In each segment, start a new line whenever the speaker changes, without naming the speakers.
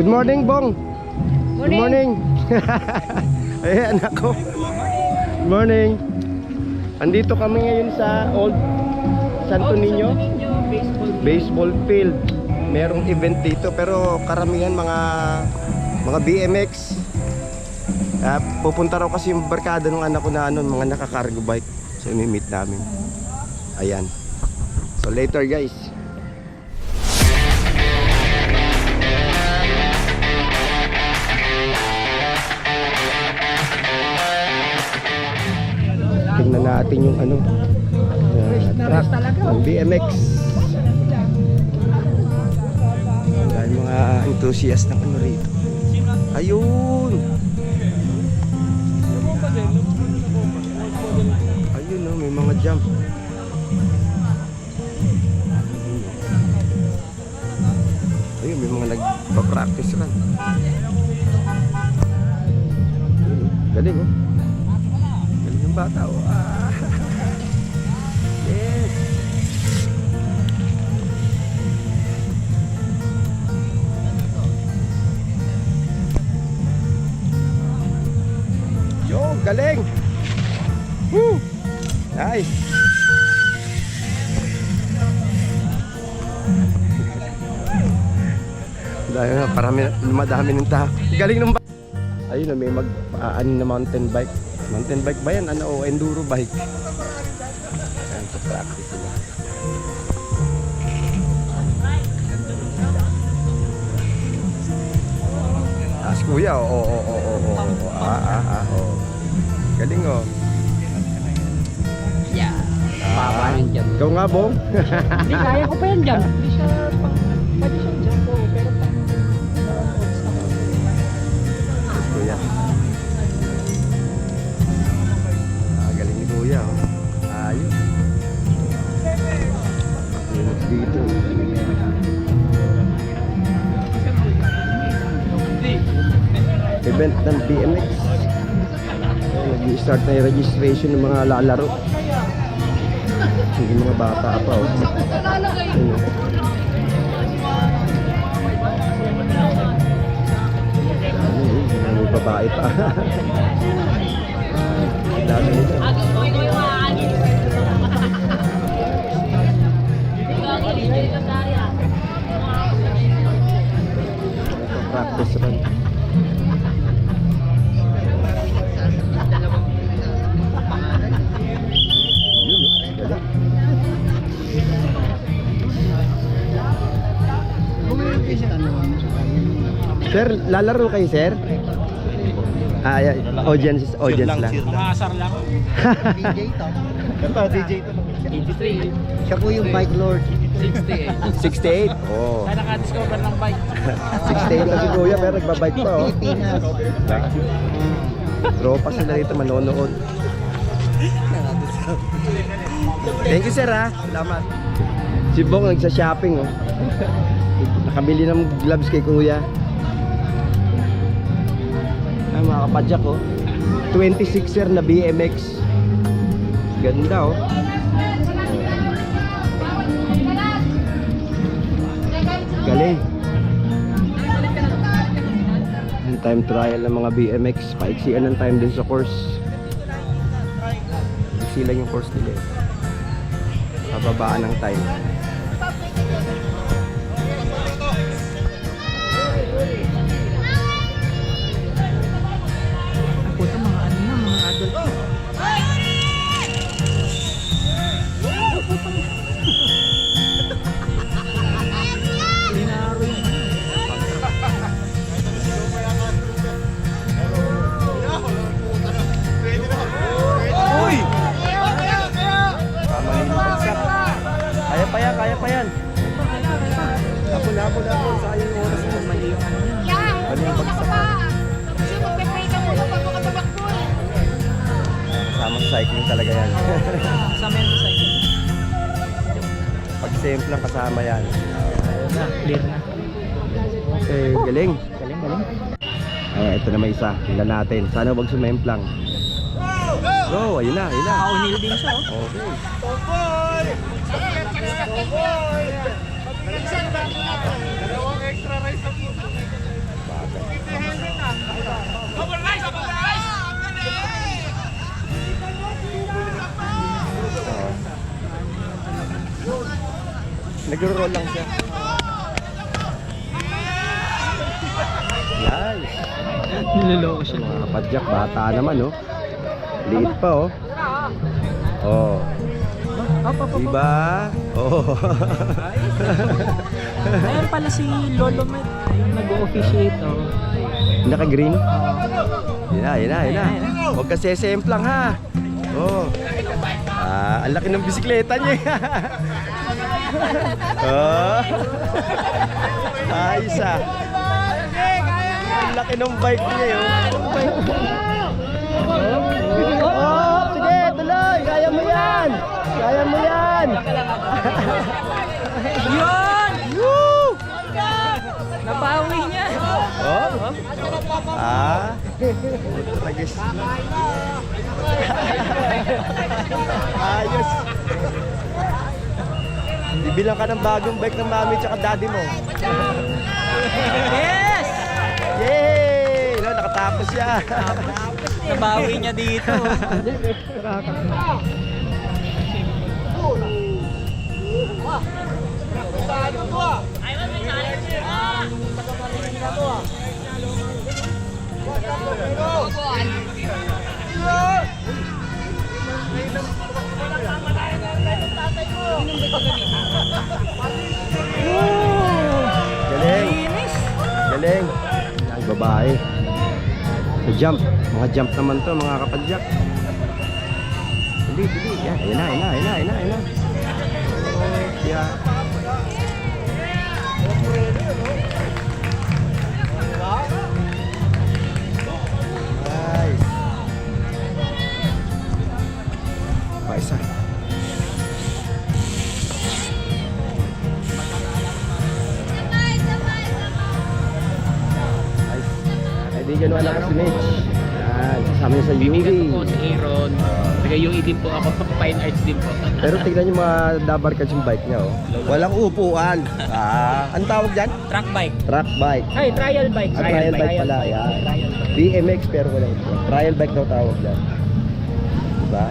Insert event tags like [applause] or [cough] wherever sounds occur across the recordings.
Good morning, Bong. Good morning. [laughs] Ayan ako. Good morning. Andito kami ngayon sa Old Santo Niño baseball field. Merong event dito pero karamihan mga mga BMX. Ah, pupunta raw kasi yung barkada ng anak ko na ano, mga naka-cargo bike. So imi-meet namin. Ayan. So later guys. Natin yung ano uh, track ng BMX. Dahil mga enthusiast ng ano rito. Ayun! Ayun no, may mga jump. Ayun, may mga nagpa-practice lang. Oh. Galing oh. Galing ng bata oh. Ah. [laughs] Yes. Yo, galing. Woo! Nice. [laughs] Dahil nga, parami, madami ng tao. Galing ng Ayun may mag ano na mountain bike. Mountain bike ba yan? Ano, o enduro bike. Ayan, sa practice sila. Taas kuya, oo, oo, oo, oo, oo, oo, ah, ah, ah, oo. Galing oh.
Yeah.
Ah,
Baba yan dyan.
Ikaw nga, Bong.
Hindi, kaya ko pa yan dyan. [laughs] Hindi siya
Event ng BMX. Nag-start na yung registration ng mga lalaro. Hindi mga bata pa. Oh. May babae pa. [laughs] Dami nito. Sir, lalaro kayo, sir? Ah, yeah, audience, audience lang.
Mga asar lang. [laughs]
DJ to.
Ito, DJ to.
83,
Siya po yung bike lord.
68.
68. Oh.
Kaya naka-discover ng bike. [laughs]
68 na si Kuya pero nagbabike pa oh.
Pilipinas.
Tropa sila dito manonood. Thank you sir ha. Salamat. Si Bong nagsa-shopping oh. Nakabili ng gloves kay Kuya. Mga kapadyak oh. 26er na BMX. Ganda oh. Galing. Yung time trial ng mga BMX, paiksian ng time din sa course. Iksi lang yung course nila. eh. Pababaan ng time. Hapon, hapon. Sayang yung oras mo.
Mali yung ano yan.
Yan,
Ano yung
pa? Kasi magpe-pray ka muna bago ka tumakbo.
Kasama sa cycling talaga yan. [laughs]
Sa mental cycle.
Pag simple lang kasama yan.
Ayun na, clear na.
Okay, galing.
Galing, galing.
Ay, ito na may isa. Tingnan natin. Sana wag sumemplang. Go! Ayun na, ayun na.
Nakaunil din siya,
Ah, Nag-roll lang siya. Nice.
Niloloko siya.
Mga padyak, bata naman, oh. Liit pa, oh. Oh.
Up, up.
Diba? Oh. [laughs]
Ayan pala si Lolo Met. Yung nag-officiate, oh.
Naka-green? Yan na, yan na, yan na. Huwag ka sesemplang, ha? Oh. Ah, ang laki ng bisikleta niya. [laughs] oh. Ayos, ah. Ang laki ng bike niya, yun. Oh,
Yun!
Woo!
Nabawi niya.
Oh? Ah? Tragis. Ayos. Bibilang ka ng bagong bike ng mami tsaka daddy mo.
Yes!
Yay! No, nakatapos siya.
Nabawi niya dito. [laughs]
Galing. Galing. Ang babae. Jump. Mga jump naman to, mga kapadyak. Hindi, hindi. Yan, ayun na, ayun na, ayun na, ayun na, ayun na. Yeah. Nice. Pa isa. Nice. Kaibigan mo anak si Mitch. Yan, kasama niya sa
Bibigyan
Yuri.
ko si Aaron. UE din po ako. [laughs] Fine arts din po.
Pero tignan niyo mga dabar ka yung bike niya oh. Walang upuan. Ah, ang tawag diyan?
Truck bike.
Truck bike.
Ay, trial bike.
Ah, trial bike pala, yan.
Trial bike.
BMX pero walang upuan. Trial bike daw tawag diyan. Diba?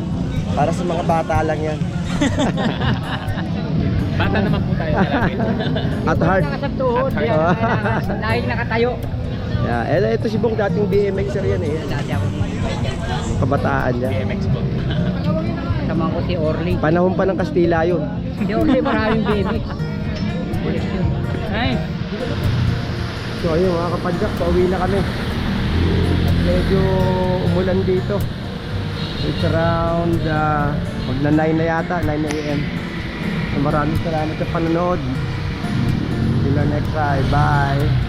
Para sa mga bata lang yan. [laughs]
Bata naman po tayo. [laughs]
At heart.
Sa tuhod.
At
Yan,
heart.
kaya dahil nakatayo.
Yeah, eh, ito si Bong dating BMXer yan eh.
Dati ako
Kabataan niya.
BMX po.
Kasama ko si Orly.
Panahon pa ng Kastila yun.
Si Orly maraming BMX. Ay,
So ayun mga kapadyak, pauwi na kami. At medyo umulan dito. It's around uh, magna 9 na yata, 9 a.m. So, maraming salamat sa panonood. Till our next time. Bye!